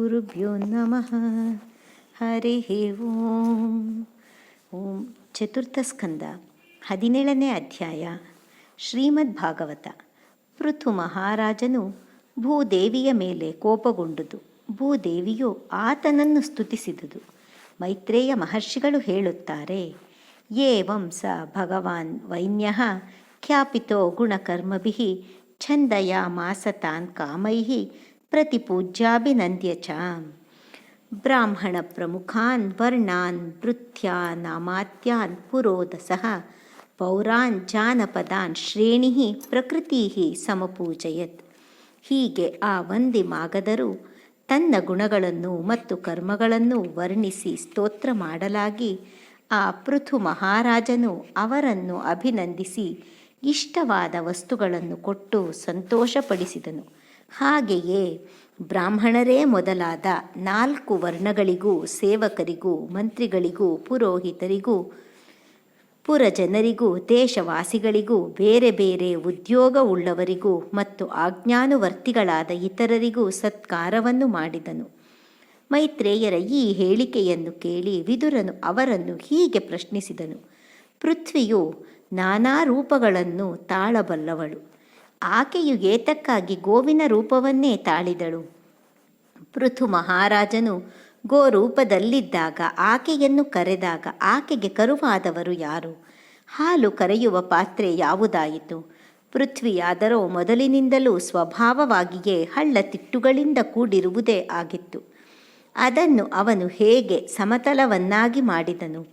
ಶ್ರೀಗುರುಭ್ಯೋ ನಮಃ. ಹರಿ ಓಂ. ಓಂ ಚತುರ್ಥ ಸ್ಕಂದ ಹದಿನೇಳನೇ ಅಧ್ಯಾಯ ಶ್ರೀಮದ್ ಭಾಗವತ. ಪೃಥು ಮಹಾರಾಜನು ಭೂದೇವಿಯ ಮೇಲೆ ಕೋಪಗೊಂಡುದು. ಭೂದೇವಿಯು ಆತನನ್ನು ಸ್ತುತಿಸಿದುದು. ಮೈತ್ರೇಯ ಮಹರ್ಷಿಗಳು ಹೇಳುತ್ತಾರೆ, ಏವಂ ಸ ಭಗವಾನ್ ವೈನ್ಯ ಖ್ಯಾಪಿತೋ ಗುಣಕರ್ಮಭಿ ಛಂದಯ ಮಾಸತಾನ್ ಕಾಮೈಃ प्रतिपूज्याभिनन्द्य च ब्राह्मणप्रमुखान् वर्णान् भृत्यानामात्यान् पुरोदसः ಪೌರಾನ್ ಜಾನಪದಾನ್ ಶ್ರೇಣಿ ಪ್ರಕೃತಿ ಸಮಪೂಜಯತ್ ಹೀಗೆ ಆ ವಂದಿ ಮಾಗದರು ತನ್ನ ಗುಣಗಳನ್ನು ಮತ್ತು ಕರ್ಮಗಳನ್ನು ವರ್ಣಿಸಿ ಸ್ತೋತ್ರ ಮಾಡಲಾಗಿ ಆ ಪೃಥು ಮಹಾರಾಜನು ಅವರನ್ನು ಅಭಿನಂದಿಸಿ ಇಷ್ಟವಾದ ವಸ್ತುಗಳನ್ನು ಕೊಟ್ಟು ಸಂತೋಷಪಡಿಸಿದನು ಹಾಗೆಯೇ ಬ್ರಾಹ್ಮಣರೇ ಮೊದಲಾದ ನಾಲ್ಕು ವರ್ಣಗಳಿಗೂ ಸೇವಕರಿಗೂ, ಮಂತ್ರಿಗಳಿಗೂ, ಪುರೋಹಿತರಿಗೂ, ಪುರಜನರಿಗೂ, ದೇಶವಾಸಿಗಳಿಗೂ, ಬೇರೆ ಬೇರೆ ಉದ್ಯೋಗ ಉಳ್ಳವರಿಗೂ ಮತ್ತು ಆಜ್ಞಾನುವರ್ತಿಗಳಾದ ಇತರರಿಗೂ ಸತ್ಕಾರವನ್ನು ಮಾಡಿದನು. ಮೈತ್ರೇಯರ ಈ ಹೇಳಿಕೆಯನ್ನು ಕೇಳಿ ವಿದುರನು ಅವರನ್ನು ಹೀಗೆ ಪ್ರಶ್ನಿಸಿದನು. ಪೃಥ್ವಿಯು ನಾನಾ ರೂಪಗಳನ್ನು ತಾಳಬಲ್ಲವಳು. ಆಕೆಯು ಏತಕ್ಕಾಗಿ ಗೋವಿನ ರೂಪವನ್ನೇ ತಾಳಿದಳು. ಪೃಥು ಮಹಾರಾಜನು ಗೋರೂಪದಲ್ಲಿದ್ದಾಗ ಆಕೆಯನ್ನು ಕರೆದಾಗ ಆಕೆಗೆ ಕರುವಾದವರು ಯಾರು? ಹಾಲು ಕರೆಯುವ ಪಾತ್ರೆ ಯಾವುದಾಯಿತು? ಪೃಥ್ವಿಯಾದರೋ ಮೊದಲಿನಿಂದಲೂ ಸ್ವಭಾವವಾಗಿಯೇ ಹಳ್ಳ ತಿಟ್ಟುಗಳಿಂದ ಕೂಡಿರುವುದೇ ಆಗಿತ್ತು. ಅದನ್ನು ಅವನು ಹೇಗೆ ಸಮತಲವನ್ನಾಗಿ ಮಾಡಿದನು?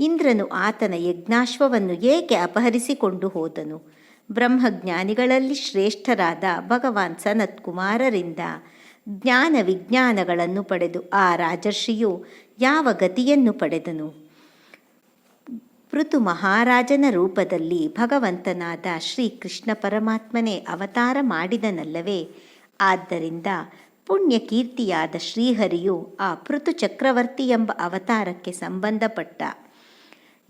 ಇಂದ್ರನು ಆತನ ಯಜ್ಞಾಶ್ವವನ್ನು ಏಕೆ ಅಪಹರಿಸಿಕೊಂಡು ಹೋದನು? ಬ್ರಹ್ಮಜ್ಞಾನಿಗಳಲ್ಲಿ ಶ್ರೇಷ್ಠರಾದ ಭಗವಾನ್ ಸನತ್ಕುಮಾರರಿಂದ ಜ್ಞಾನ ವಿಜ್ಞಾನಗಳನ್ನು ಪಡೆದು ಆ ರಾಜರ್ಷಿಯು ಯಾವ ಗತಿಯನ್ನು ಪಡೆದನು? ಋತು ಮಹಾರಾಜನ ರೂಪದಲ್ಲಿ ಭಗವಂತನಾದ ಶ್ರೀಕೃಷ್ಣ ಪರಮಾತ್ಮನೇ ಅವತಾರ ಮಾಡಿದನಲ್ಲವೇ? ಆದ್ದರಿಂದ ಪುಣ್ಯ ಕೀರ್ತಿಯಾದ ಶ್ರೀಹರಿಯು ಆ ಪೃಥು ಚಕ್ರವರ್ತಿ ಎಂಬ ಅವತಾರಕ್ಕೆ ಸಂಬಂಧಪಟ್ಟ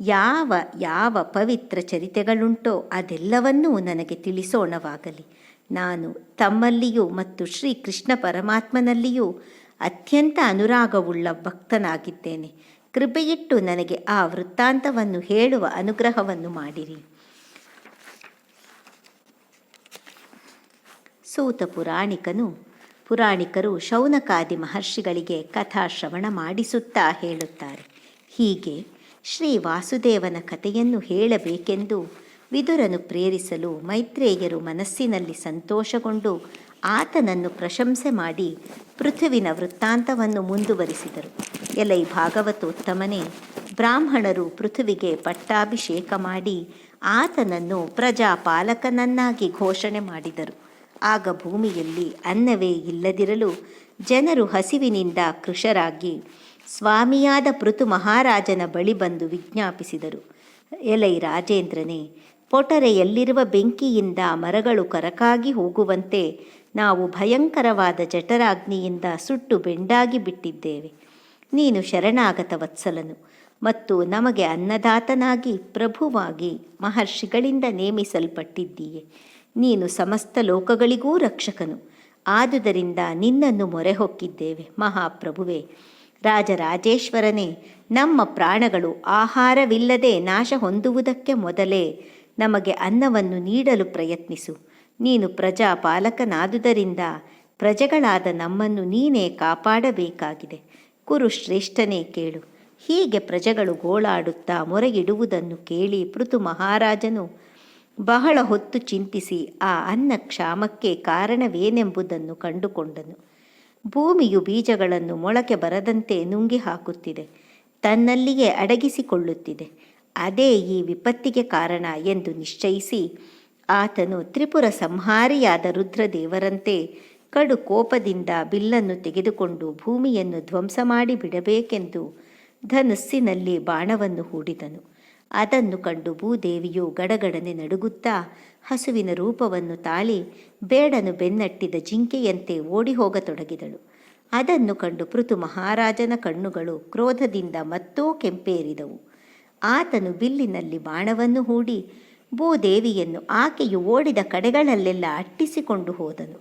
ಯಾವ ಯಾವ ಪವಿತ್ರ ಚರಿತೆಗಳುಂಟೋ ಅದೆಲ್ಲವನ್ನೂ ನನಗೆ ತಿಳಿಸೋಣವಾಗಲಿ. ನಾನು ತಮ್ಮಲ್ಲಿಯೂ ಮತ್ತು ಶ್ರೀ ಕೃಷ್ಣ ಪರಮಾತ್ಮನಲ್ಲಿಯೂ ಅತ್ಯಂತ ಅನುರಾಗವುಳ್ಳ ಭಕ್ತನಾಗಿದ್ದೇನೆ. ಕೃಪೆಯಿಟ್ಟು ನನಗೆ ಆ ವೃತ್ತಾಂತವನ್ನು ಹೇಳುವ ಅನುಗ್ರಹವನ್ನು ಮಾಡಿರಿ. ಸೂತ ಪುರಾಣಿಕನು, ಪುರಾಣಿಕರು ಶೌನಕಾದಿ ಮಹರ್ಷಿಗಳಿಗೆ ಕಥಾಶ್ರವಣ ಮಾಡಿಸುತ್ತಾ ಹೇಳುತ್ತಾರೆ. ಹೀಗೆ ಶ್ರೀ ವಾಸುದೇವನ ಕಥೆಯನ್ನು ಹೇಳಬೇಕೆಂದು ವಿದುರನು ಪ್ರೇರಿಸಲು ಮೈತ್ರೇಯರು ಮನಸ್ಸಿನಲ್ಲಿ ಸಂತೋಷಗೊಂಡು ಆತನನ್ನು ಪ್ರಶಂಸೆ ಮಾಡಿ ಪೃಥುವಿನ ವೃತ್ತಾಂತವನ್ನು ಮುಂದುವರಿಸಿದರು. ಎಲೈ ಭಾಗವತೋತ್ತಮನೇ, ಬ್ರಾಹ್ಮಣರು ಪೃಥುವಿಗೆ ಪಟ್ಟಾಭಿಷೇಕ ಮಾಡಿ ಆತನನ್ನು ಪ್ರಜಾಪಾಲಕನನ್ನಾಗಿ ಘೋಷಣೆ ಮಾಡಿದರು. ಆಗ ಭೂಮಿಯಲ್ಲಿ ಅನ್ನವೇ ಇಲ್ಲದಿರಲು ಜನರು ಹಸಿವಿನಿಂದ ಕೃಶರಾಗಿ ಸ್ವಾಮಿಯಾದ ಪೃಥು ಮಹಾರಾಜನ ಬಳಿ ಬಂದು ವಿಜ್ಞಾಪಿಸಿದರು. ಎಲೈ ರಾಜೇಂದ್ರನೇ, ಪೊಟರೆಯಲ್ಲಿರುವ ಬೆಂಕಿಯಿಂದ ಮರಗಳು ಕರಕಾಗಿ ಹೋಗುವಂತೆ ನಾವು ಭಯಂಕರವಾದ ಜಠರಾಗ್ನಿಯಿಂದ ಸುಟ್ಟು ಬೆಂಡಾಗಿ ಬಿಟ್ಟಿದ್ದೇವೆ. ನೀನು ಶರಣಾಗತ ವತ್ಸಲನು ಮತ್ತು ನಮಗೆ ಅನ್ನದಾತನಾಗಿ ಪ್ರಭುವಾಗಿ ಮಹರ್ಷಿಗಳಿಂದ ನೇಮಿಸಲ್ಪಟ್ಟಿದ್ದೀಯೆ. ನೀನು ಸಮಸ್ತ ಲೋಕಗಳಿಗೂ ರಕ್ಷಕನು. ಆದುದರಿಂದ ನಿನ್ನನ್ನು ಮೊರೆ ಹೊಕ್ಕಿದ್ದೇವೆ ಮಹಾಪ್ರಭುವೇ. ರಾಜರಾಜೇಶ್ವರನೇ, ನಮ್ಮ ಪ್ರಾಣಗಳು ಆಹಾರವಿಲ್ಲದೆ ನಾಶ ಹೊಂದುವುದಕ್ಕೆ ಮೊದಲೇ ನಮಗೆ ಅನ್ನವನ್ನು ನೀಡಲು ಪ್ರಯತ್ನಿಸು. ನೀನು ಪ್ರಜಾಪಾಲಕನಾದುದರಿಂದ ಪ್ರಜೆಗಳಾದ ನಮ್ಮನ್ನು ನೀನೇ ಕಾಪಾಡಬೇಕಾಗಿದೆ. ಕುರು ಶ್ರೇಷ್ಠನೇ ಕೇಳು. ಹೀಗೆ ಪ್ರಜೆಗಳು ಗೋಳಾಡುತ್ತಾ ಮೊರೆಗಿಡುವುದನ್ನು ಕೇಳಿ ಪೃಥು ಮಹಾರಾಜನು ಬಹಳ ಹೊತ್ತು ಚಿಂತಿಸಿ ಆ ಅನ್ನ ಕ್ಷಾಮಕ್ಕೆ ಕಾರಣವೇನೆಂಬುದನ್ನು ಕಂಡುಕೊಂಡನು. ಭೂಮಿಯು ಬೀಜಗಳನ್ನು ಮೊಳಕೆ ಬರದಂತೆ ನುಂಗಿ ಹಾಕುತ್ತಿದೆ, ತನ್ನಲ್ಲಿಯೇ ಅಡಗಿಸಿಕೊಳ್ಳುತ್ತಿದೆ. ಅದೇ ಈ ವಿಪತ್ತಿಗೆ ಕಾರಣ ಎಂದು ನಿಶ್ಚಯಿಸಿ, ಆತನು ತ್ರಿಪುರ ಸಂಹಾರಿಯಾದ ರುದ್ರದೇವರಂತೆ ಕಡು ಕೋಪದಿಂದ ಬಿಲ್ಲನ್ನು ತೆಗೆದುಕೊಂಡು ಭೂಮಿಯನ್ನು ಧ್ವಂಸ ಮಾಡಿ ಬಿಡಬೇಕೆಂದು ಧನಸ್ಸಿನಲ್ಲಿ ಬಾಣವನ್ನು ಹೂಡಿದನು. ಅದನ್ನು ಕಂಡು ಭೂದೇವಿಯು ಗಡಗಡನೆ ನಡುಗುತ್ತಾ ಹಸುವಿನ ರೂಪವನ್ನು ತಾಳಿ ಬೇಡನು ಬೆನ್ನಟ್ಟಿದ ಜಿಂಕೆಯಂತೆ ಓಡಿ ಹೋಗತೊಡಗಿದಳು ಅದನ್ನು ಕಂಡು ಪೃಥು ಮಹಾರಾಜನ ಕಣ್ಣುಗಳು ಕ್ರೋಧದಿಂದ ಮತ್ತೂ ಕೆಂಪೇರಿದವು. ಆತನು ಬಿಲ್ಲಿನಲ್ಲಿ ಬಾಣವನ್ನು ಹೂಡಿ ಭೂದೇವಿಯನ್ನು ಆಕೆಯು ಓಡಿದ ಕಡೆಗಳಲ್ಲೆಲ್ಲ ಅಟ್ಟಿಸಿಕೊಂಡು ಹೋದನು.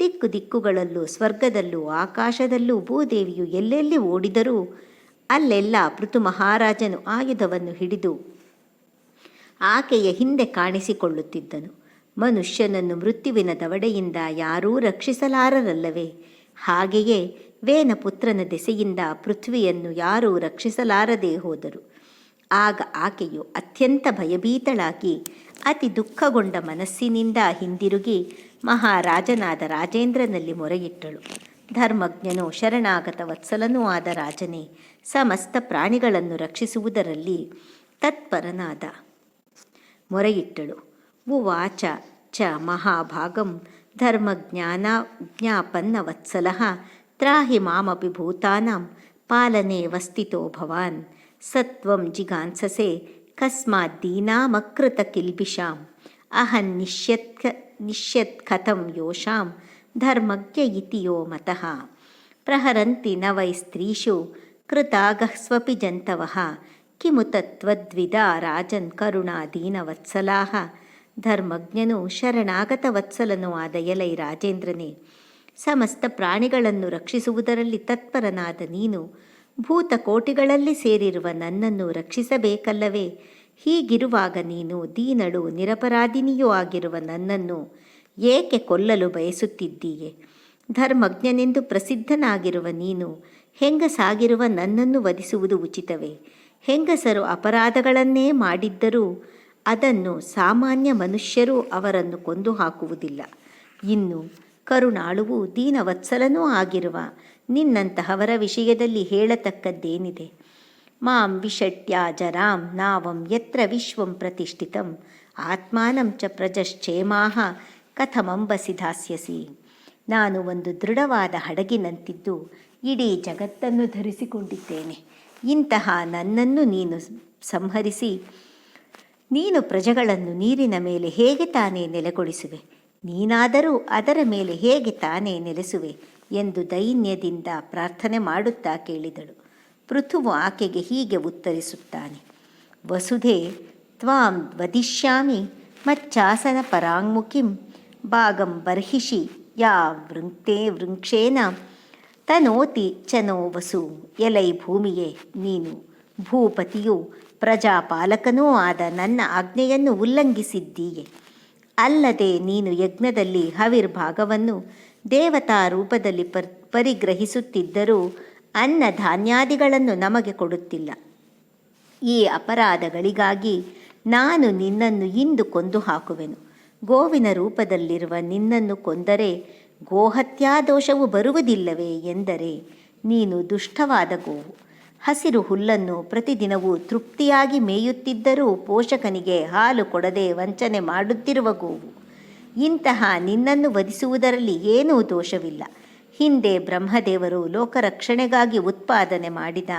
ದಿಕ್ಕು ದಿಕ್ಕುಗಳಲ್ಲೂ ಸ್ವರ್ಗದಲ್ಲೂ ಆಕಾಶದಲ್ಲೂ ಭೂದೇವಿಯು ಎಲ್ಲೆಲ್ಲಿ ಓಡಿದರೂ ಅಲ್ಲೆಲ್ಲ ಪೃಥು ಮಹಾರಾಜನು ಆಯುಧವನ್ನು ಹಿಡಿದು ಆಕೆಯ ಹಿಂದೆ ಕಾಣಿಸಿಕೊಳ್ಳುತ್ತಿದ್ದನು. ಮನುಷ್ಯನನ್ನು ಮೃತ್ಯುವಿನ ದವಡೆಯಿಂದ ಯಾರೂ ರಕ್ಷಿಸಲಾರರಲ್ಲವೇ? ಹಾಗೆಯೇ ವೇನಪುತ್ರನ ದೆಸೆಯಿಂದ ಪೃಥ್ವಿಯನ್ನು ಯಾರೂ ರಕ್ಷಿಸಲಾರದೆ ಹೋದರು. ಆಗ ಆಕೆಯು ಅತ್ಯಂತ ಭಯಭೀತಳಾಗಿ ಅತಿ ದುಃಖಗೊಂಡ ಮನಸ್ಸಿನಿಂದ ಹಿಂದಿರುಗಿ ಮಹಾರಾಜನಾದ ರಾಜೇಂದ್ರನಲ್ಲಿ ಮೊರೆಯಿಟ್ಟಳು. ಧರ್ಮಜ್ಞನು ಶರಣಾಗತ ವತ್ಸಲನೂ ಆದ ರಾಜನೇ, ಸಮಸ್ತ ಪ್ರಾಣಿಗಳನ್ನು ರಕ್ಷಿಸುವುದರಲ್ಲಿ ತತ್ಪರನಾದ. ಮೊರೆಯಿಟ್ಟಳು. ಉವಾಚ ಚ ಮಹಾಭಾಗಂ ಧರ್ಮಜ್ಞಾನ ಜ್ಞಾಪನ್ನ ವತ್ಸಲ ತ್ರಾಹಿ ಮಾಮಪಿ ಭೂತಾನಾಂ ಪಾಲನೆ ವಸ್ತಿತೋ ಭವಾನ್ ಸತ್ವಂ ಜಿಗಾಂಸಸೆ ಕಸ್ಮಾದ್ದೀನಾಮಕೃತ ಕಿಲ್ಬಿಷಾಂ ಅಹನ್ ನಿಶ್ಯತ್ಕ ನಿಶ್ಯತ್ಕಥಂ ಯೋಷಾಂ ಧರ್ಮಜ್ಞ ಇತಿಯೋ ಮತಃ. ಪ್ರಹರಂತಿ ನ ವೈ ಸ್ತ್ರೀಷು ಕೃತಾಗಃಸ್ವಪಿ ಜಂತವಃ. ಕಿಮು ತತ್ವದ್ವಿದಾ ರಾಜನ್ ಕರುಣಾದೀನವತ್ಸಲಾಹ ಧರ್ಮಜ್ಞನು ಶರಣಾಗತ ವತ್ಸಲನೂ ಆದ ಎಲೈ ರಾಜೇಂದ್ರನೇ. ಸಮಸ್ತ ಪ್ರಾಣಿಗಳನ್ನು ರಕ್ಷಿಸುವುದರಲ್ಲಿ ತತ್ಪರನಾದ ನೀನು. ಭೂತಕೋಟಿಗಳಲ್ಲಿ ಸೇರಿರುವ ನನ್ನನ್ನು ರಕ್ಷಿಸಬೇಕಲ್ಲವೇ? ಹೀಗಿರುವಾಗ ನೀನು ದೀನಳು ನಿರಪರಾಧಿನಿಯೂ ಆಗಿರುವ ನನ್ನನ್ನು ಏಕೆ ಕೊಲ್ಲಲು ಬಯಸುತ್ತಿದ್ದೀಯೆ? ಧರ್ಮಜ್ಞನೆಂದು ಪ್ರಸಿದ್ಧನಾಗಿರುವ ನೀನು ಹೆಂಗಸಾಗಿರುವ ನನ್ನನ್ನು ವಧಿಸುವುದು ಉಚಿತವೇ? ಹೆಂಗಸರು ಅಪರಾಧಗಳನ್ನೇ ಮಾಡಿದ್ದರೂ ಅದನ್ನು ಸಾಮಾನ್ಯ ಮನುಷ್ಯರು ಅವರನ್ನು ಕೊಂದು ಹಾಕುವುದಿಲ್ಲ ಇನ್ನು ಕರುಣಾಳುವು ದೀನವತ್ಸಲನೂ ಆಗಿರುವ ನಿನ್ನಂತಹವರ ವಿಷಯದಲ್ಲಿ ಹೇಳತಕ್ಕದ್ದೇನಿದೆ? ಮಾಂ ವಿಷಟ್ಯ ಜರಾಂ ನಾವಂ ಯತ್ರ ವಿಶ್ವಂ ಪ್ರತಿಷ್ಠಿತಂ. ಆತ್ಮಾನಂ ಚ ಕಥಮಂಬಸಿ ಧಾಸ್ಯಸಿ ನಾನು ಒಂದು ದೃಢವಾದ ಹಡಗಿನಂತಿದ್ದು ಇಡೀ ಜಗತ್ತನ್ನು ಧರಿಸಿಕೊಂಡಿದ್ದೇನೆ. ಇಂತಹ ನನ್ನನ್ನು ನೀನು ಸಂಹರಿಸಿ, ನೀನು ಪ್ರಜೆಗಳನ್ನು ನೀರಿನ ಮೇಲೆ ಹೇಗೆ ತಾನೇ ನೆಲೆಗೊಳಿಸುವೆ? ನೀನಾದರೂ ಅದರ ಮೇಲೆ ಹೇಗೆ ತಾನೇ ನೆಲೆಸುವೆ ಎಂದು ದೈನ್ಯದಿಂದ ಪ್ರಾರ್ಥನೆ ಮಾಡುತ್ತಾ ಕೇಳಿದಳು. ಪೃಥುವು ಆಕೆಗೆ ಹೀಗೆ ಉತ್ತರಿಸುತ್ತಾನೆ, ವಸುಧೆ, ತ್ವಾಂ ವದಿಷ್ಯಾಮಿ ಮಚ್ಚಾಸನ ಪರಾಂಗುಖಿಂ ಭಾಗಂ ಬರ್ಹಿಷಿ ಯಾ ವೃಂಕ್ತೆ ವೃಂಕ್ಷೇನ, ತನೋತಿ ಚನೋ ವಸು, ಎಲೈ ಭೂಮಿಯೇ ನೀನು ಭೂಪತಿಯು ಪ್ರಜಾಪಾಲಕನೂ ಆದ ನನ್ನ ಆಜ್ಞೆಯನ್ನು ಉಲ್ಲಂಘಿಸಿದ್ದೀಯೆ. ಅಲ್ಲದೆ ನೀನು ಯಜ್ಞದಲ್ಲಿ ಹವಿರ್ಭಾಗವನ್ನು ದೇವತಾ ರೂಪದಲ್ಲಿ ಪರ್, ಪರಿಗ್ರಹಿಸುತ್ತಿದ್ದರೂ ಅನ್ನ ಧಾನ್ಯಾದಿಗಳನ್ನು ನಮಗೆ ಕೊಡುತ್ತಿಲ್ಲ. ಈ ಅಪರಾಧಗಳಿಗಾಗಿ ನಾನು ನಿನ್ನನ್ನು ಇಂದು ಕೊಂದು ಹಾಕುವೆನು. ಗೋವಿನ ರೂಪದಲ್ಲಿರುವ ನಿನ್ನನ್ನು ಕೊಂದರೆ ಗೋಹತ್ಯಾದೋಷವು ಬರುವುದಿಲ್ಲವೇ ಎಂದರೆ ನೀನು ದುಷ್ಟವಾದ ಗೋವು. ಹಸಿರು ಹುಲ್ಲನ್ನು ಪ್ರತಿದಿನವೂ ತೃಪ್ತಿಯಾಗಿ ಮೇಯುತ್ತಿದ್ದರೂ ಪೋಷಕನಿಗೆ ಹಾಲು ಕೊಡದೆ ವಂಚನೆ ಮಾಡುತ್ತಿರುವ ಗೋವು. ಇಂತಹ ನಿನ್ನನ್ನು ವಧಿಸುವುದರಲ್ಲಿ ಏನೂ ದೋಷವಿಲ್ಲ. ಹಿಂದೆ ಬ್ರಹ್ಮದೇವರು ಲೋಕರಕ್ಷಣೆಗಾಗಿ ಉತ್ಪಾದನೆ ಮಾಡಿದ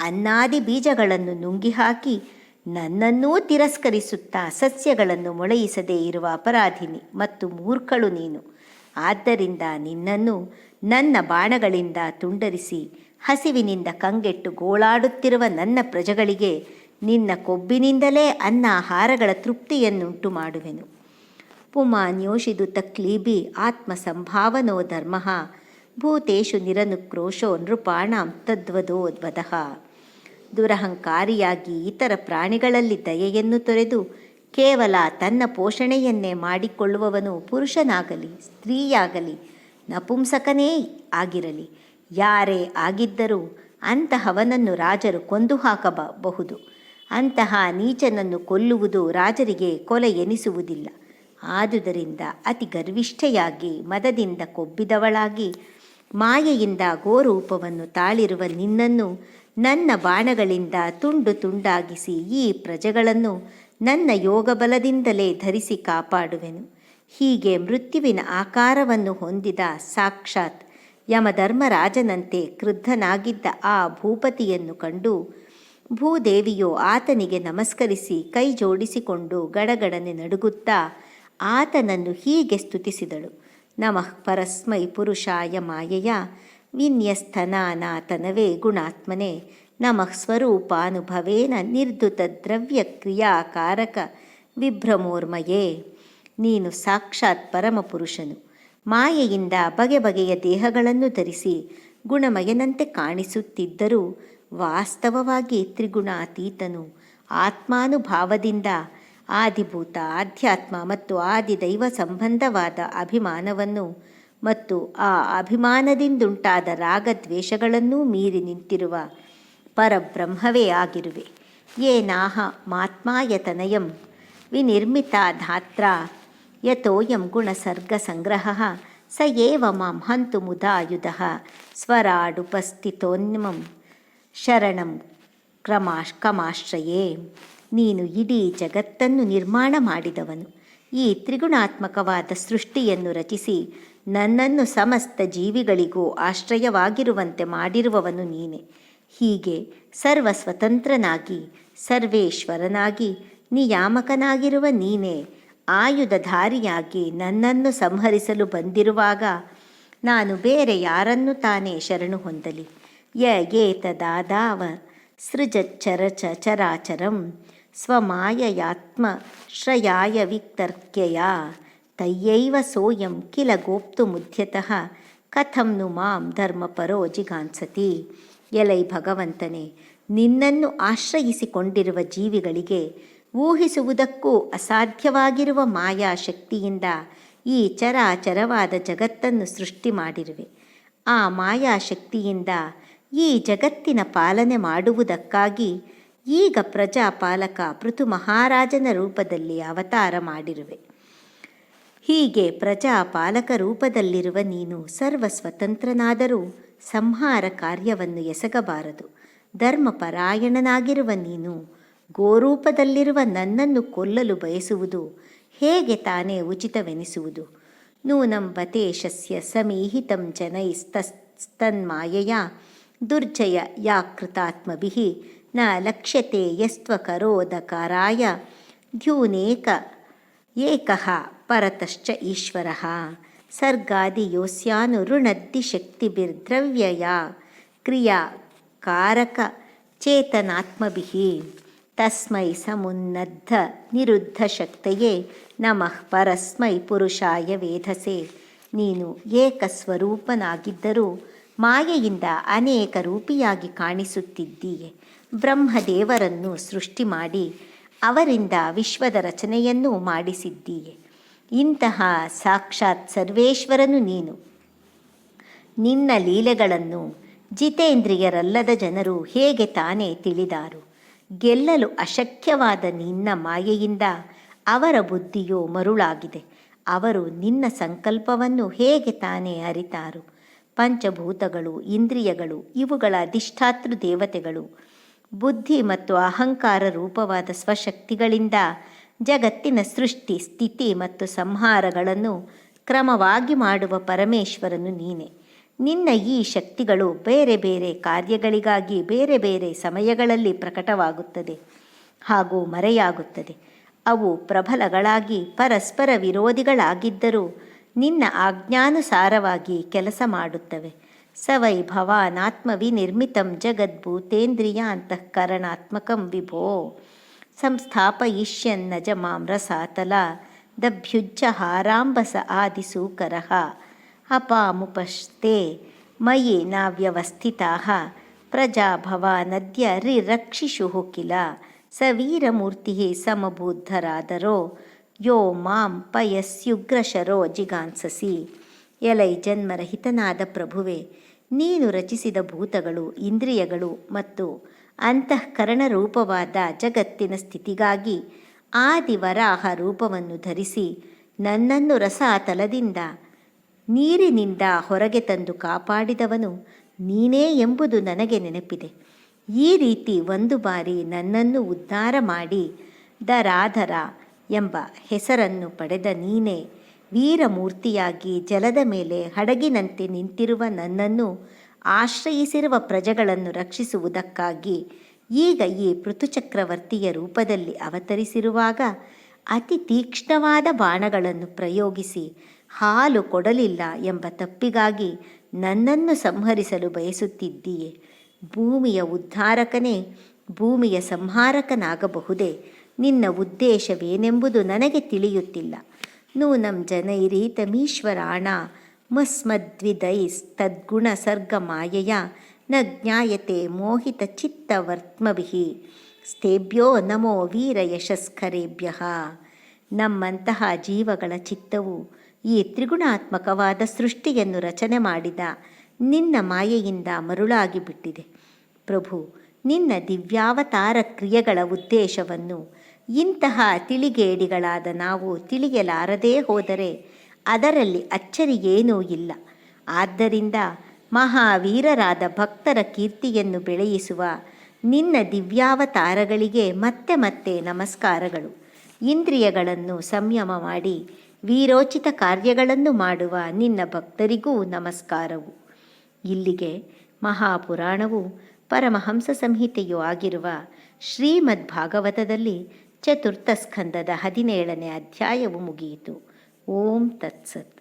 ಅನ್ನಾದಿ ಬೀಜಗಳನ್ನು ನುಂಗಿ ಹಾಕಿ ನನ್ನನ್ನೂ ತಿರಸ್ಕರಿಸುತ್ತಾ ಸಸ್ಯಗಳನ್ನು ಮೊಳೆಯಿಸದೇ ಇರುವ ಅಪರಾಧಿನಿ ಮತ್ತು ಮೂರ್ಖಳು ನೀನು. ಆದ್ದರಿಂದ ನಿನ್ನನ್ನು ನನ್ನ ಬಾಣಗಳಿಂದ ತುಂಡರಿಸಿ ಹಸಿವಿನಿಂದ ಕಂಗೆಟ್ಟು ಗೋಳಾಡುತ್ತಿರುವ ನನ್ನ ಪ್ರಜೆಗಳಿಗೆ ನಿನ್ನ ಕೊಬ್ಬಿನಿಂದಲೇ ಅನ್ನ ಆಹಾರಗಳ ತೃಪ್ತಿಯನ್ನುಂಟು ಮಾಡುವೆನು. ಪುಮಾನ್ಯೋಷಿದು ತಕ್ಲೀಬಿ ಆತ್ಮಸಂಭಾವನೋ ಧರ್ಮ ಭೂತೇಶು ನಿರನುಕ್ರೋಶೋ ನೃಪಾಣಾಂ ತದ್ವದೋದ್ವದಃ ದುರಹಂಕಾರಿಯಾಗಿ ಇತರ ಪ್ರಾಣಿಗಳಲ್ಲಿ ದಯೆಯನ್ನು ತೊರೆದು ಕೇವಲ ತನ್ನ ಪೋಷಣೆಯನ್ನೇ ಮಾಡಿಕೊಳ್ಳುವವನು ಪುರುಷನಾಗಲಿ, ಸ್ತ್ರೀಯಾಗಲಿ, ನಪುಂಸಕನೇ ಆಗಿರಲಿ, ಯಾರೇ ಆಗಿದ್ದರೂ ಅಂತಹವನನ್ನು ರಾಜರು ಕೊಂದು ಹಾಕಬಹುದು ಅಂತಹ ನೀಚನನ್ನು ಕೊಲ್ಲುವುದು ರಾಜರಿಗೆ ಕೊಲೆ ಎನಿಸುವುದಿಲ್ಲ. ಆದುದರಿಂದ ಅತಿ ಗರ್ವಿಷ್ಠೆಯಾಗಿ ಮದದಿಂದ ಕೊಬ್ಬಿದವಳಾಗಿ, ಮಾಯೆಯಿಂದ ಗೋರೂಪವನ್ನು ತಾಳಿರುವ ನಿನ್ನನ್ನು ನನ್ನ ಬಾಣಗಳಿಂದ ತುಂಡು ತುಂಡಾಗಿಸಿ ಈ ಪ್ರಜೆಗಳನ್ನು ನನ್ನ ಯೋಗಬಲದಿಂದಲೇ ಧರಿಸಿ ಕಾಪಾಡುವೆನು. ಹೀಗೆ ಮೃತ್ಯುವಿನ ಆಕಾರವನ್ನು ಹೊಂದಿದ ಸಾಕ್ಷಾತ್ ಯಮಧರ್ಮರಾಜನಂತೆ ಕ್ರುದ್ಧನಾಗಿದ್ದ ಆ ಭೂಪತಿಯನ್ನು ಕಂಡು ಭೂದೇವಿಯು ಆತನಿಗೆ ನಮಸ್ಕರಿಸಿ ಕೈ ಜೋಡಿಸಿಕೊಂಡು ಗಡಗಡನೆ ನಡುಗುತ್ತಾ ಆತನನ್ನು ಹೀಗೆ ಸ್ತುತಿಸಿದಳು. ನಮಃ ಪರಸ್ಮೈ ಪುರುಷಾಯ ಮಾಯೆಯ ವಿನ್ಯಸ್ತನಾನಾತನವೇ ಗುಣಾತ್ಮನೆ, ನಮಃ ಸ್ವರೂಪಾನುಭವೇನ ನಿರ್ಧುತ ದ್ರವ್ಯ ಕ್ರಿಯಾಕಾರಕ ವಿಭ್ರಮೋರ್ಮಯೇ. ನೀನು ಸಾಕ್ಷಾತ್ ಪರಮಪುರುಷನು. ಮಾಯೆಯಿಂದ ಬಗೆ ಬಗೆಯ ದೇಹಗಳನ್ನು ಧರಿಸಿ ಗುಣಮಯನಂತೆ ಕಾಣಿಸುತ್ತಿದ್ದರೂ ವಾಸ್ತವವಾಗಿ ತ್ರಿಗುಣಾತೀತನು. ಆತ್ಮಾನುಭಾವದಿಂದ ಆದಿಭೂತ ಆಧ್ಯಾತ್ಮ ಮತ್ತು ಆದಿದೈವ ಸಂಬಂಧವಾದ ಅಭಿಮಾನವನ್ನು ಮತ್ತು ಆ ಅಭಿಮಾನದಿಂದುಂಟಾದ ರಾಗದ್ವೇಷಗಳನ್ನೂ ಮೀರಿ ನಿಂತಿರುವ ಪರಬ್ರಹ್ಮವೇ ಆಗಿರುವೆ. ಏನಾಹ ಮಾತ್ಮಾಯತನಯಂ ವಿನಿರ್ಮಿತಾ ಧಾತ್ರ ಯತೋಯಂ ಗುಣಸರ್ಗಸಂಗ್ರಹ ಸ ಏವ ಮಾಂ ಹಂತು ಮುದಾಯುಧ ಸ್ವರಾಡುಪಸ್ಥಿತೋನ್ಮಂ ಶರಣಂ ಕ್ರಮಾಶ್ ಕಮಾಶ್ರಯೇ ನೀನು ಇಡೀ ಜಗತ್ತನ್ನು ನಿರ್ಮಾಣ ಮಾಡಿದವನು. ಈ ತ್ರಿಗುಣಾತ್ಮಕವಾದ ಸೃಷ್ಟಿಯನ್ನು ರಚಿಸಿ ನನ್ನನ್ನು ಸಮಸ್ತ ಜೀವಿಗಳಿಗೂ ಆಶ್ರಯವಾಗಿರುವಂತೆ ಮಾಡಿರುವವನು ನೀನೆ. ಹೀಗೆ ಸರ್ವ ಸ್ವತಂತ್ರನಾಗಿ ಸರ್ವೇಶ್ವರನಾಗಿ, ನಿಯಾಮಕನಾಗಿರುವ ನೀನೇ. ಆಯುಧಧಾರಿಯಾಗಿ ನನ್ನನ್ನು ಸಂಹರಿಸಲು ಬಂದಿರುವಾಗ ನಾನು ಬೇರೆ ಯಾರನ್ನು ತಾನೇ ಶರಣು ಹೊಂದಲಿ? ಯ ಏತದಾದಾವ ಸೃಜಚ್ಚರಚ ಚರಾಚರಂ ಸ್ವಮಾಯಯಾತ್ಮ ಶ್ರಯಾಯ ವಿಕ್ತರ್ಕ್ಯಯ ತಯ್ಯೈವ ಸೋಯಂ ಕಿಲ ಗೋಪ್ತು ಮುಧ್ಯತಃ ಕಥಂ ನು ಮಾಂ ಧರ್ಮಪರೋ ಜಿಗಾನ್ಸತಿ ಎಲೈ ಭಗವಂತನೇ ನಿನ್ನನ್ನು ಆಶ್ರಯಿಸಿಕೊಂಡಿರುವ ಜೀವಿಗಳಿಗೆ ಊಹಿಸುವುದಕ್ಕೂ ಅಸಾಧ್ಯವಾಗಿರುವ ಮಾಯಾ ಶಕ್ತಿಯಿಂದ ಈ ಚರಾಚರವಾದ ಜಗತ್ತನ್ನು ಸೃಷ್ಟಿ ಮಾಡಿರುವೆ. ಆ ಮಾಯಾ ಶಕ್ತಿಯಿಂದ ಈ ಜಗತ್ತಿನ ಪಾಲನೆ ಮಾಡುವುದಕ್ಕಾಗಿ ಈಗ ಪ್ರಜಾಪಾಲಕ ಪೃಥು ಮಹಾರಾಜನ ರೂಪದಲ್ಲಿ ಅವತಾರ ಮಾಡಿರುವೆ. ಹೀಗೆ ಪ್ರಜಾಪಾಲಕ ರೂಪದಲ್ಲಿರುವ ನೀನು ಸರ್ವ ಸ್ವತಂತ್ರನಾದರೂ ಸಂಹಾರ ಕಾರ್ಯವನ್ನು ಎಸಗಬಾರದು. ಧರ್ಮಪರಾಯಣನಾಗಿರುವ ನೀನು ಗೋರೂಪದಲ್ಲಿರುವ ನನ್ನನ್ನು ಕೊಲ್ಲಲು ಬಯಸುವುದು ಹೇಗೆ ತಾನೇ ಉಚಿತವೆನಿಸುವುದು? ನೂನಂ ಬತೇಶಸ್ಯ ಸಮೀಹಿತಂ ಜನೈಸ್ತನ್ಮಾಯೆಯ ದುರ್ಜಯ ಯಾ ಕೃತಾತ್ಮಭಿಃ ನ ಲಕ್ಷ್ಯತೆ ಯಸ್ತ್ವಕರೋದಕಾರಾಯ ದ್ಯೂನೇಕ ಏಕಃ ಪರತಶ್ಚ ಈಶ್ವರಃ. ಸರ್ಗಾದಿಯೋಸ್ಯಾನುರುಣದ್ದಿಶಕ್ತಿಭಿರ್ದ್ರವ್ಯಯ ಕ್ರಿಯಾ ಕಾರಕ ಚೇತನಾತ್ಮಬಿಹಿ ತಸ್ಮೈ ಸಮುನ್ನದ್ಧ ನಿರುದ್ಧ ಶಕ್ತಯೇ ನಮಃ ಪರಸ್ಮೈ ಪುರುಷಾಯ ವೇಧಸೆ. ನೀನು ಏಕಸ್ವರೂಪನಾಗಿದ್ದರೂ ಮಾಯೆಯಿಂದ ಅನೇಕ ರೂಪಿಯಾಗಿ ಕಾಣಿಸುತ್ತಿದ್ದೀಯೆ. ಬ್ರಹ್ಮದೇವರನ್ನು ಸೃಷ್ಟಿ ಮಾಡಿ ಅವರಿಂದ ವಿಶ್ವದ ರಚನೆಯನ್ನು ಮಾಡಿಸಿದ್ದೀಯೆ. ಇಂತಹ ಸಾಕ್ಷಾತ್ ಸರ್ವೇಶ್ವರನು ನೀನು. ನಿನ್ನ ಲೀಲೆಗಳನ್ನು ಜಿತೇಂದ್ರಿಯರಲ್ಲದ ಜನರು ಹೇಗೆ ತಾನೇ ತಿಳಿದಾರು? ಗೆಲ್ಲಲು ಅಶಕ್ಯವಾದ ನಿನ್ನ ಮಾಯೆಯಿಂದ ಅವರ ಬುದ್ಧಿಯು ಮರುಳಾಗಿದೆ. ಅವರು ನಿನ್ನ ಸಂಕಲ್ಪವನ್ನು ಹೇಗೆ ತಾನೇ ಅರಿತಾರು? ಪಂಚಭೂತಗಳು, ಇಂದ್ರಿಯಗಳು, ಇವುಗಳ ಅಧಿಷ್ಠಾತೃ ದೇವತೆಗಳು ಬುದ್ಧಿ ಮತ್ತು ಅಹಂಕಾರ ರೂಪವಾದ ಸ್ವಶಕ್ತಿಗಳಿಂದ ಜಗತ್ತಿನ ಸೃಷ್ಟಿ, ಸ್ಥಿತಿ ಮತ್ತು ಸಂಹಾರಗಳನ್ನು ಕ್ರಮವಾಗಿ ಮಾಡುವ ಪರಮೇಶ್ವರನು ನೀನೆ. ನಿನ್ನ ಈ ಶಕ್ತಿಗಳು ಬೇರೆ ಬೇರೆ ಕಾರ್ಯಗಳಿಗಾಗಿ ಬೇರೆ ಬೇರೆ ಸಮಯಗಳಲ್ಲಿ ಪ್ರಕಟವಾಗುತ್ತದೆ ಹಾಗೂ ಮರೆಯಾಗುತ್ತದೆ. ಅವು ಪ್ರಬಲಗಳಾಗಿ ಪರಸ್ಪರ ವಿರೋಧಿಗಳಾಗಿದ್ದರೂ ನಿನ್ನ ಆಜ್ಞಾನುಸಾರವಾಗಿ ಕೆಲಸ ಮಾಡುತ್ತವೆ. स वै भवानात्मविनिर्मितं जगद्भूतेन्द्रियान्तःकरणात्मकं विभो। संस्थापयिष्यन्नज मां रसातला दभ्युज्जहाराम्बस आदिसूकरः। अपामुपश्चे मयिना प्रजा भवानद्य रिरक्षिषुः किल। स वीरमूर्तिः समभूद्धरादरो यो मां पयस्युग्रशरो जिगांससि। ಎಲೈ ಜನ್ಮರಹಿತನಾದ ಪ್ರಭುವೆ, ನೀನು ರಚಿಸಿದ ಭೂತಗಳು, ಇಂದ್ರಿಯಗಳು ಮತ್ತು ಅಂತಃಕರಣ ರೂಪವಾದ ಜಗತ್ತಿನ ಸ್ಥಿತಿಗಾಗಿ ಆದಿವರಾಹ ರೂಪವನ್ನು ಧರಿಸಿ ನನ್ನನ್ನು ರಸಾತಲದಿಂದ ನೀರಿನಿಂದ ಹೊರಗೆ ತಂದು ಕಾಪಾಡಿದವನು ನೀನೇ ಎಂಬುದು ನನಗೆ ನೆನಪಿದೆ. ಈ ರೀತಿ ಒಂದು ಬಾರಿ ನನ್ನನ್ನು ಉದ್ಧಾರ ಮಾಡಿ ದರಾಧರ ಎಂಬ ಹೆಸರನ್ನು ಪಡೆದ ನೀನೇ ವೀರಮೂರ್ತಿಯಾಗಿ ಜಲದ ಮೇಲೆ ಹಡಗಿನಂತೆ ನಿಂತಿರುವ ನನ್ನನ್ನು ಆಶ್ರಯಿಸಿರುವ ಪ್ರಜೆಗಳನ್ನು ರಕ್ಷಿಸುವುದಕ್ಕಾಗಿ ಈಗ ಈ ಪೃಥುಚಕ್ರವರ್ತಿಯ ರೂಪದಲ್ಲಿ ಅವತರಿಸಿರುವಾಗ ಅತಿ ತೀಕ್ಷ್ಣವಾದ ಬಾಣಗಳನ್ನು ಪ್ರಯೋಗಿಸಿ ಹಾಲು ಕೊಡಲಿಲ್ಲ ಎಂಬ ತಪ್ಪಿಗಾಗಿ ನನ್ನನ್ನು ಸಂಹರಿಸಲು ಬಯಸುತ್ತಿದ್ದೀಯೆ. ಭೂಮಿಯ ಉದ್ಧಾರಕನೇ, ಭೂಮಿಯ ಸಂಹಾರಕನಾಗಬಹುದೇ? ನಿನ್ನ ಉದ್ದೇಶವೇನೆಂಬುದು ನನಗೆ ತಿಳಿಯುತ್ತಿಲ್ಲ. ನೂನಂ ಜನೈರೀತಮೀಶ್ವರಾಣ ಮುಸ್ಮದ್ವಿದೈಸ್ತದ್ಗುಣಸರ್ಗಮಾಯಯ ನ ಜ್ಞಾಯತೆ ಮೋಹಿತಚಿತ್ತವರ್ತ್ಮಭಿಃ ಸ್ಥೇಭ್ಯೋ ನಮೋ ವೀರಯಶಸ್ಕರೇಭ್ಯ. ನಮ್ಮಂತಹ ಜೀವಗಳ ಚಿತ್ತವು ಈ ತ್ರಿಗುಣಾತ್ಮಕವಾದ ಸೃಷ್ಟಿಯನ್ನು ರಚನೆ ಮಾಡಿದ ನಿನ್ನ ಮಾಯೆಯಿಂದ ಮರುಳಾಗಿ ಬಿಟ್ಟಿದೆ ಪ್ರಭು, ನಿನ್ನ ದಿವ್ಯಾವತಾರ ಕ್ರಿಯೆಗಳ ಉದ್ದೇಶವನ್ನು ಇಂತಹ ತಿಳಿಗೇಡಿಗಳಾದ ನಾವು ತಿಳಿಯಲಾರದೇ ಹೋದರೆ ಅದರಲ್ಲಿ ಅಚ್ಚರಿಯೇನೂ ಇಲ್ಲ. ಆದ್ದರಿಂದ ಮಹಾವೀರರಾದ ಭಕ್ತರ ಕೀರ್ತಿಯನ್ನು ಬೆಳೆಯಿಸುವ ನಿನ್ನ ದಿವ್ಯಾವತಾರಗಳಿಗೆ ಮತ್ತೆ ಮತ್ತೆ ನಮಸ್ಕಾರಗಳು. ಇಂದ್ರಿಯಗಳನ್ನು ಸಂಯಮ ಮಾಡಿ ವೀರೋಚಿತ ಕಾರ್ಯಗಳನ್ನು ಮಾಡುವ ನಿನ್ನ ಭಕ್ತರಿಗೂ ನಮಸ್ಕಾರವು. ಇಲ್ಲಿಗೆ ಮಹಾಪುರಾಣವು ಪರಮಹಂಸ ಸಂಹಿತೆಯೂ ಆಗಿರುವ ಶ್ರೀಮದ್ ಭಾಗವತದಲ್ಲಿ ಚತುರ್ಥ ಸ್ಕಂದದ ಹದಿನೇಳನೇ ಅಧ್ಯಾಯವು ಮುಗಿಯಿತು. ಓಂ ತತ್ಸತ್.